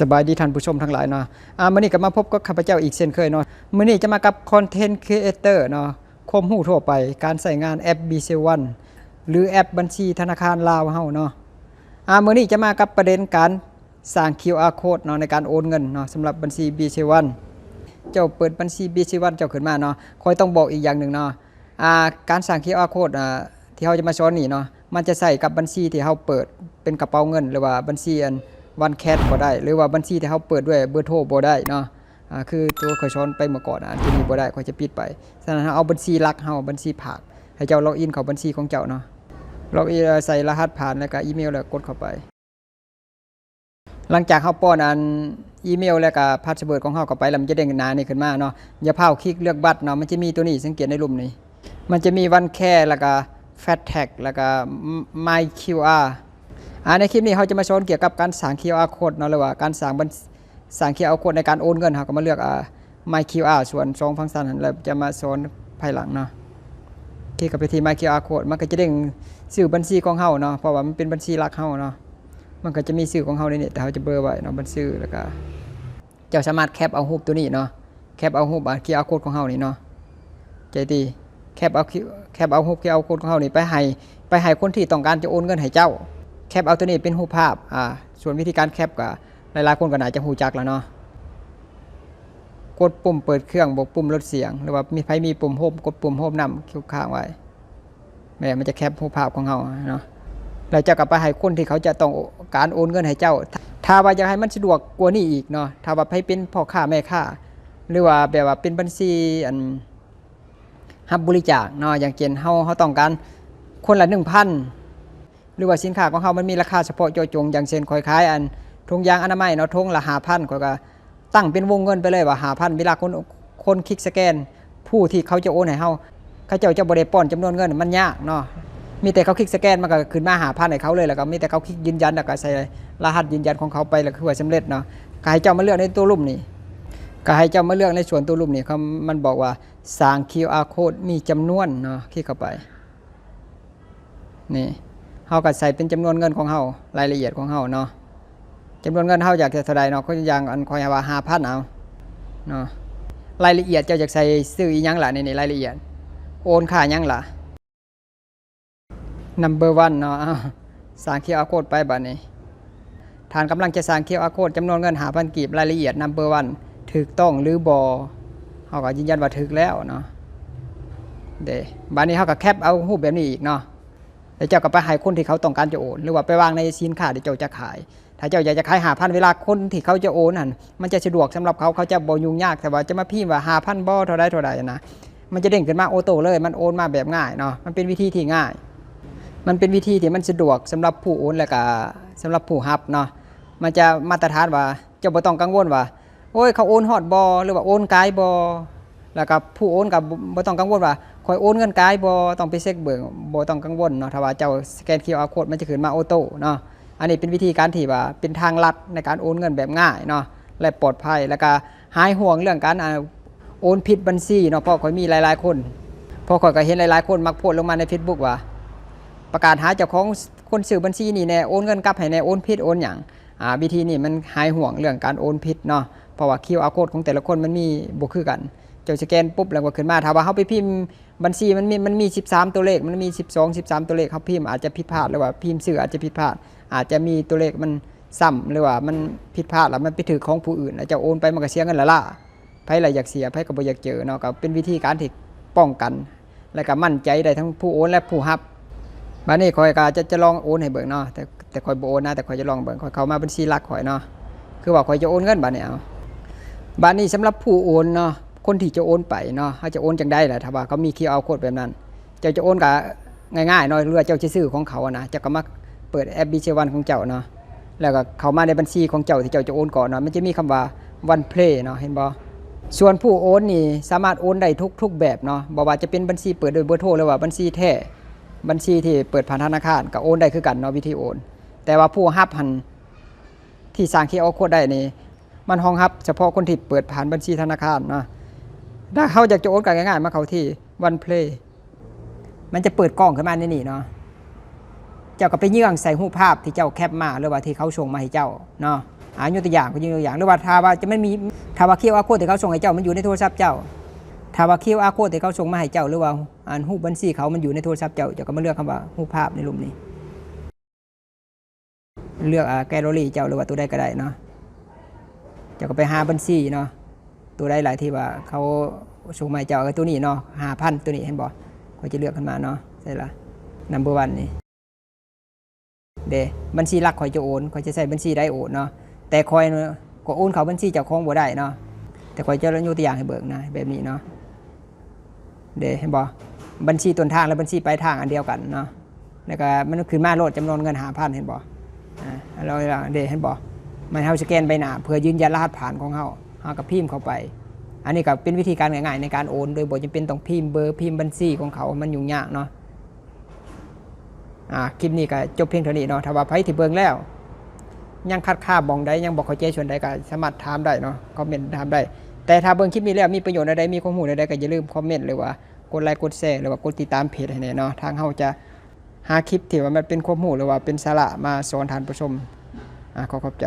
สบายดีท่านผู้ชมทั้งหลายเนาะอ่ามื้อนี้ก็มาพบกับข้าพเจ้าอีกเช่นเคยเนาะมื้อนี้จะมากับคอนเทนต์ครีเอเตอร์เนาะความรู้ทั่วไปการใช้งานแอป BC1 หรือแอปบัญชีธนาคารลาวเฮาเนาะอ่ามื้อนี้จะมากับประเด็นการสร้าง QR code เนาะในการโอนเงินเนาะสำหรับบัญชี BC1 เจ้าเปิดบัญชี BC1 เจ้าขึ้นมาเนาะคอยต้องบอกอีกอย่างหนึ่งเนาะอ่าการสร้าง QR code อ่าที่เราจะมาสอนนี่เนาะมันจะใส่กับบัญชีที่เราเปิดเป็นกระเป๋าเงิน หรือว่าบัญชีอัน วันแคทบ่ได้ หรือว่าบัญชีที่เราเปิดด้วยเบอร์โทรบ่ได้เนาะคือตัวเคยสอนไปเมื่อก่อนอะอันที่นี้บ่ได้คอจะปิดไปฉะนั้นเราเอาบัญชีหลักเฮาบัญชีผากให้เจ้าล็อกอินเข้าบัญชีของเจ้าเนาะล็อกอินใส่รหัสผ่านแล้วก็อีเมลแล้วกดเข้าไป หลังจากเขาป้อนอันอีเมลแล้วก็พาสเวิร์ดของเขาเข้าไปแล้วมันจะเด้งหน้านี่ขึ้นมาเนาะอย่าเผาคลิกเลือกบัตรเนาะมันจะมีตัวนี้สังเกตในรูปนี้ มันจะมีวันแค่แล้วก็แฟตแท็กแล้วก็ my QR อ่า ในคลิปนี้เขาจะมาสอนเกี่ยวกับการสั่ง QR code เนาะหรือว่าการสั่งสั่ง QR code ในการโอนเงินเขาก็มาเลือกอ่า my QR ส่วนสองฟังก์ชันเราจะมาสอนภายหลังเนาะคลิกเข้าไปที่ my QR code มันก็จะเด้งชื่อบัญชีของเขาเนาะเพราะว่ามันเป็นบัญชีหลักเขาเนาะมันก็จะมีชื่อของเขาในนี้แต่เขาจะเบลอร์ไว้เนาะบันชื่อแล้วก็เจ้าสามารถแคปเอารูปตัวนี้เนาะแคปเอารูปคีย์เอาโค้ดของเขานี่เนาะใจดีแคปเอาแคปเอารูปคีย์เอาโค้ดของเขานี่ไปให้ไปให้คนที่ต้องการจะโอนเงินให้เจ้า แคปเอาตัวนี้เป็นรูปภาพอ่าส่วนวิธีการแคปก็หลายๆคนก็น่าจะหูจักแล้วเนาะกดปุ่มเปิดเครื่องบอกปุ่มลดเสียง หรือว่ามีไฟมีปุ่มโฮมกดปุ่มโฮมนำคลิกค้างไว้แม่มันจะแคปรูปภาพของเขาเนาะแล้วเจะกลับไปให้คนที่เขาจะต้องการโอนเงินให้เจ้า ถ้าว่าอยากให้มันสะดวกกว่านี้อีกเนาะถ้าว่าให้เป็นพ่อค้าแม่ค้าหรือว่าแบบว่าเป็นบัญชีอันรับบริจาคเนาะอย่างเช่นเฮาเฮาต้องการคนละ1,000ห รือว่าสินค้าของเฮามันมีราคาเฉพาะเจาะจง อย่างเช่นคอยขายอันถุงยางอนามัยเนาะถุงละ5,000ข้อยก็ตั้งเป็นวงเงินไปเลยว่า5,000เวลาคนคนคลิกสแกน ผู้ที่เขาจะโอนให้เฮาเขาเจ้าจะบ่ได้ป้อนจำนวนเงินมันยากเนาะมีแต่เขาคลิกสแกนมันก็ขึ้นมาหาพันให้เขาเลยแล้วก็มีแต่เขาคลิกยืนยันแล้วก็ใส่รหัสยืนยันของเขาไปแล้วคือว่าสำเร็จเนาะก็ให้เจ้ามาเลือกในตัวรูปนี้ก็ให้เจ้ามาเลือกในส่วนตัวรูปนี้เขามันบอกว่าสร้าง QR code มีจำนวนเนาะคลิกเข้าไปนี่ เขาก็ใส่เป็นจำนวนเงินของเขารายละเอียดของเขาเนาะจำนวนเงินเขาอยากจะเท่าใดเนาะเขาอย่างอันคอยว่าห้าพันเอาเนาะรายละเอียดเจ้าอยากใส่ซื้ออีหยังล่ะในในรายละเอียด โอนค่ายังล่ะ number one เนาะอ้าวสร้าง QR code ไปบัดนี้ ฐานกำลังจะสร้าง QR code จำนวนเงินหาพันกีบรายละเอียด number one ถูกต้องหรือบอเขาก็ยืนยันว่าถูกแล้วเนาะเดบัดนี้เขาก็แคปเอารูปแบบนี้อีกเนาะ แล้วเจ้าก็ไปให้คนที่เขาต้องการจะโอน หรือว่าไปวางในสินค้าที่เจ้าจะขาย ถ้าเจ้าอยากจะขายหาพันเวลาคนที่เขาจะโอนนั่นมันจะสะดวกสำหรับเขาเขาจะบ่ยุ่งยากแต่ว่าจะมาพิมพ์ว่าหาพันบ่เท่าใดเท่าใดนะมันจะเด้งขึ้นมาโอโต้เลย มันโอนมาแบบง่ายเนาะมันเป็นวิธีที่ง่าย มันเป็นวิธีที่มันสะดวกสำหรับผู้โอนและก็สำหรับผู้รับเนาะมันจะมาตรฐานว่าเจ้าบ่ต้องกังวลว่าโอ้ยเขาโอนฮอดบอหรือว่าโอนกายบอ แล้วก็ผู้โอนกับบ่ต้องกังวลว่าคอยโอนเงินกายบอต้องไปเช็คเบิ่งบ่ต้องกังวลเนาะถ้าว่าเจ้าสแกน QR code มันจะขึ้นมาออโต้เนาะอันนี้เป็นวิธีการที่ว่าเป็นทางลัดในการโอนเงินแบบง่ายเนาะและปลอดภัยแล้วก็หายห่วงเรื่องการโอนผิดบัญชีเนาะเพราะคอยมีหลาย ๆ คนเพราะคอยก็เห็นหลาย ๆ คนมักโพสลงมาใน Facebook ว่า ประกาศหาเจ้าของคนสื่อบัญชีนี่แน่โอนเงินกลับให้แน่โอนผิดโอนอย่างอ่าวิธีนี้มันหายห่วงเรื่องการโอนผิดเนาะเพราะว่า QR code ของแต่ละคนมันมีบ่คือกัน เจ้าสแกนปุ๊บแล้วก็ขึ้นมาถ้าว่าเฮาไปพิมพ์บัญชีมันมีมันมี 13 ตัวเลขมันมี 12 13 ตัวเลขเขาพิมพ์อาจจะผิดพลาดหรือว่าพิมพ์สื่ออาจจะผิดพลาด อาจจะมีตัวเลขมันซ้ำหรือว่ามันผิดพลาดแล้วมันไปถือของผู้อื่นแล้วจะโอนไปมันก็เสียเงินละล่ะไผละอยากเสียไผก็บ่อยากเจอเนาะก็เป็นวิธีการที่ป้องกัน และก็มั่นใจได้ทั้งผู้โอนและผู้รับบัดนี้คอยก็จะจะลองโอนให้เบิ่งเนาะแต่แต่คอยบ่โอนนะแต่คอยจะลองเบิ่งคอยเข้ามาบัญชีหลักคอยเนาะคือว่าคอยจะโอนเงินบัดนี้เอาบัดนี้สำหรับผู้โอนเนาะ คนที่จะโอนไปเนาะเขาจะโอนจังได้แหละถ้าว่าเขามี QR code แบบนั้น เจ้าจะโอนก็ง่ายๆเนาะหรือเจ้าจะซื้อของเขาอะนะจ้าก็มาเปิดแอป BC1 ของเจ้าเนาะแล้วก็เขามาในบัญชีของเจ้าที่เจ้าจะโอนก่อนเนาะมันจะมีคำว่า one play เนาะเห็นบ่ส่วนผู้โอนนี่สามารถโอนได้ทุกทุกแบบเนาะบ่ว่าจะเป็นบัญชีเปิดโดยเบอร์โทรหรือว่าบัญชีแท้บัญชีที่เปิดผ่านธนาคารก็โอนได้คือกันเนาะวิธีโอน แต่ว่าผู้รับหันที่สร้างคีย์โคดได้นี่มันห้องรับเฉพาะคนที่เปิดผ่านบัญชีธนาคารเนาะ ถ้าเขาอยากจะโอนกันง่ายๆมาเขาที่ One Play มันจะเปิดกล้องขึ้นมาในนี่เนาะเจ้าก็ไปเยื่องใส่รูภาพที่เจ้าแคปมาหรือว่าที่เขาส่งมาให้เจ้าเนาะอ่ายกตัวอย่างก็ยกตัวอย่างหรือว่าถ้าว่าจะไม่มีถ้าว่า QR code ที่เขาส่งให้เจ้ามันอยู่ในโทรศัพท์เจ้าถ้าว่า QR code ที่เขาส่งมาให้เจ้าหรือว่าอ่านรูบัญชีเขามันอยู่ในโทรศัพท์เจ้าเจ้าก็มาเลือกคำว่ารูภาพในรูปนี้ เลือกอ่าแกลเลอรี่เจ้าหรือว่าตัวใดก็ได้เนาะเจ้าก็ไปหาบัญชีเนาะ ตัวใดหลายที่ว่าเขาส่งมาเจ้าเออตัวนี้เนาะห้าพันตัวนี้เห็นบ่เขาจะเลือกขึ้นมาเนาะใช่ละ number one นี่เดบัญชีหลักคอยจะโอนคอยจะใส่บัญชีได้โอนเนาะแต่คอยก็โอนเขาบัญชีเจ้าของบ่ได้เนาะแต่คอยจะยกตัวอย่างให้เบิกนะแบบนี้เนาะเดเห็นบ่บัญชีต้นทางและบัญชีปลายทางอันเดียวกันเนาะแล้วก็มันขึ้นมาโลดจำนวนเงินหาพันเห็นบ่อ่าเราเดเห็นบ่มันเฮาสแกนใบหน้าเพื่อยืนยันรหัสผ่านของเฮา เฮากับพิมพ์เข้าไป อันนี้ก็เป็นวิธีการง่ายๆในการโอนโดยบ่จำเป็นต้องพิมพ์เบอร์พิมพ์บัญชีของเขามันยุ่งยากเนาะอ่าคลิปนี้ก็จบเพียงเท่านี้เนาะถ้าว่าไผที่เบิ่งแล้ว ยังคัดค้าบองใดยังบอกเข้าใจส่วนใดก็สามารถถามได้เนาะคอมเมนต์ถามได้ แต่ถ้าเบิ่งคลิปนี้แล้วมีประโยชน์ใดๆมีข้อมูลใดๆก็อย่าลืมคอมเมนต์หรือว่ากดไลค์กดแชร์หรือว่ากดติดตามเพจให้แน่เนาะทางเฮาจะหาคลิปที่ว่ามันเป็นข้อมูลหรือว่าเป็นสาระมาสอนทานผู้ชมอ่าขอขอบใจ